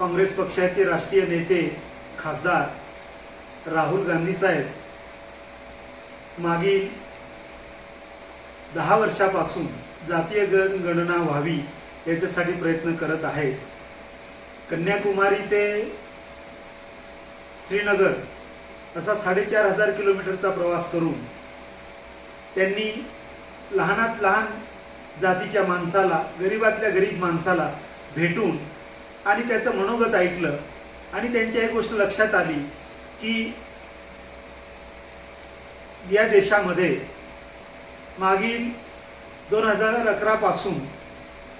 काँग्रेस पक्षाचे राष्ट्रीय नेते खासदार राहुल गांधी साहेब मागील दहा वर्षापासून जातीय जनगणना व्हावी याच्यासाठी प्रयत्न करत आहेत. कन्याकुमारी ते श्रीनगर असा साडेचार हजार किलोमीटरचा प्रवास करून त्यांनी लहानात लहान जातीच्या माणसाला गरीबातल्या गरीब माणसाला भेटून आणि त्याचं मनोगत ऐकलं आणि त्यांच्या एक गोष्ट लक्षात आली की या देशामध्ये मागील दोन हजार अकरापासून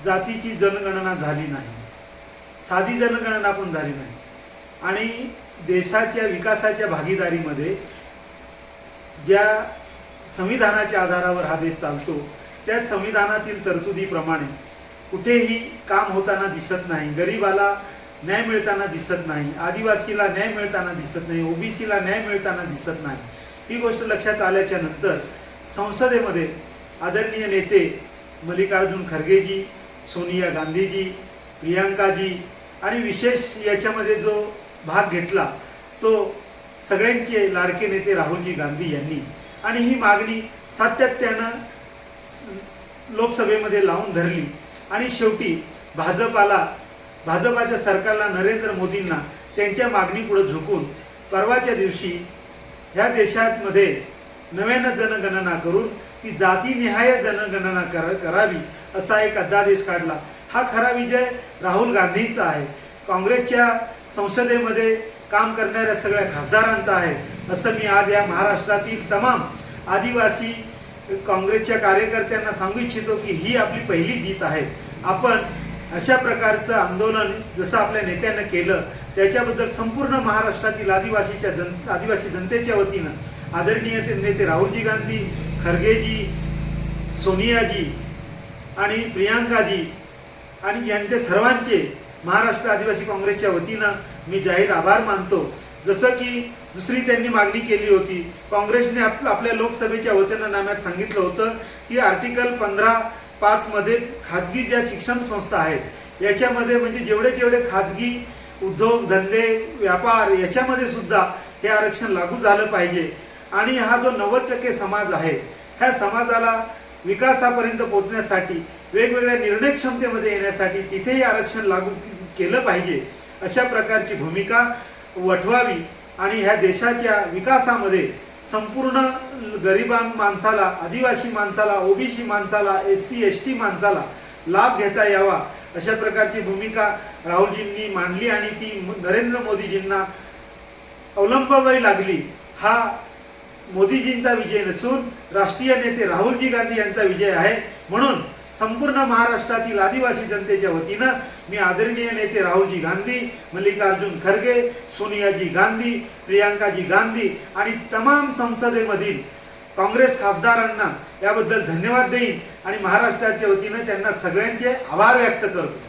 जातीची जनगणना झाली नाही. साधी जनगणना पण झाली नाही. आणि देशाच्या विकासाच्या भागीदारीमध्ये ज्या संविधानाच्या आधारावर हा देश चालतो त्या संविधानातील तरतुदीप्रमाणे कुठेही काम होताना दिसत नाही गरीबाला न्याय मिळताना दिसत नाही आदिवासीला न्याय मिळताना दिसत नाही ओबीसीला न्याय मिळताना दिसत नाही. ही गोष्ट लक्षात आल्याच्यानंतर संसदेमध्ये आदरणीय नेते मल्लिकार्जुन खरगेजी सोनिया गांधीजी प्रियांकाजी आणि विशेष याच्यामध्ये जो भाग घेतला तो सगळ्यांचे लाडके नेते राहुलजी गांधी यांनी. आणि ही मागणी सातत्यानं लोकसभेमध्ये लावून धरली. आणि शेवटी भाजपाला भाजपाच्या सरकारला नरेंद्र मोदींना त्यांच्या मागणीपुढे झुकून परवाच्या दिवशी ह्या देशामध्ये नव्यानं जनगणना करून ती जातीनिहाय जनगणना कर करावी असा एक अध्यादेश काढला. हा खरा विजय राहुल गांधींचा आहे. काँग्रेसच्या संसदेमध्ये काम करणाऱ्या सगळ्या खासदारांचा आहे. असं मी आज या महाराष्ट्रातील तमाम आदिवासी काँग्रेसच्या कार्यकर्त्यांना सांगू इच्छितो की ही आपली पहिली जीत आहे. आपण अशा प्रकारचं आंदोलन जसं आपल्या नेत्यानं केलं त्याच्याबद्दल संपूर्ण महाराष्ट्रातील आदिवासीच्या जन आदिवासी जनतेच्या वतीनं आदरणीय नेते राहुलजी गांधी खरगेजी सोनियाजी आणि प्रियांकाजी आणि यांचे सर्वांचे महाराष्ट्र आदिवासी काँग्रेसच्या वतीनं मी जाहीर आभार मानतो. जसं की दुसरी त्यांनी मागणी केली होती. काँग्रेसने आप आपल्या लोकसभेच्या वचननाम्यात सांगितलं होतं की आर्टिकल पंधरा पाचमध्ये खाजगी ज्या शिक्षण संस्था आहेत याच्यामध्ये म्हणजे जेवढे जेवढे खाजगी उद्योग धंदे व्यापार याच्यामध्ये सुद्धा हे आरक्षण लागू झालं पाहिजे. आणि हा जो नव्वद टक्के समाज आहे ह्या समाजाला विकासापर्यंत पोहोचण्यासाठी वेगवेगळ्या निर्णय क्षमतेमध्ये येण्यासाठी तिथेही आरक्षण लागू केलं पाहिजे अशा प्रकारची भूमिका वठवावी. आणि ह्या देशाच्या विकासामध्ये संपूर्ण गरिबां माणसाला आदिवासी माणसाला ओबीसी माणसाला एस सी एस टी माणसाला लाभ घेता यावा अशा प्रकारची भूमिका राहुलजींनी मांडली आणि ती नरेंद्र मोदीजींना अवलंबावी लागली. हा मोदीजींचा विजय नसून राष्ट्रीय नेते राहुलजी गांधी यांचा विजय आहे. म्हणून संपूर्ण महाराष्ट्रातील आदिवासी जनतेच्या वतीनं मी आदरणीय नेते राहुलजी गांधी मल्लिकार्जुन खरगे सोनियाजी गांधी प्रियांकाजी गांधी आणि तमाम संसदेमधील काँग्रेस खासदारांना याबद्दल धन्यवाद देईन आणि महाराष्ट्राच्या वतीनं त्यांना सगळ्यांचे आभार व्यक्त करतो.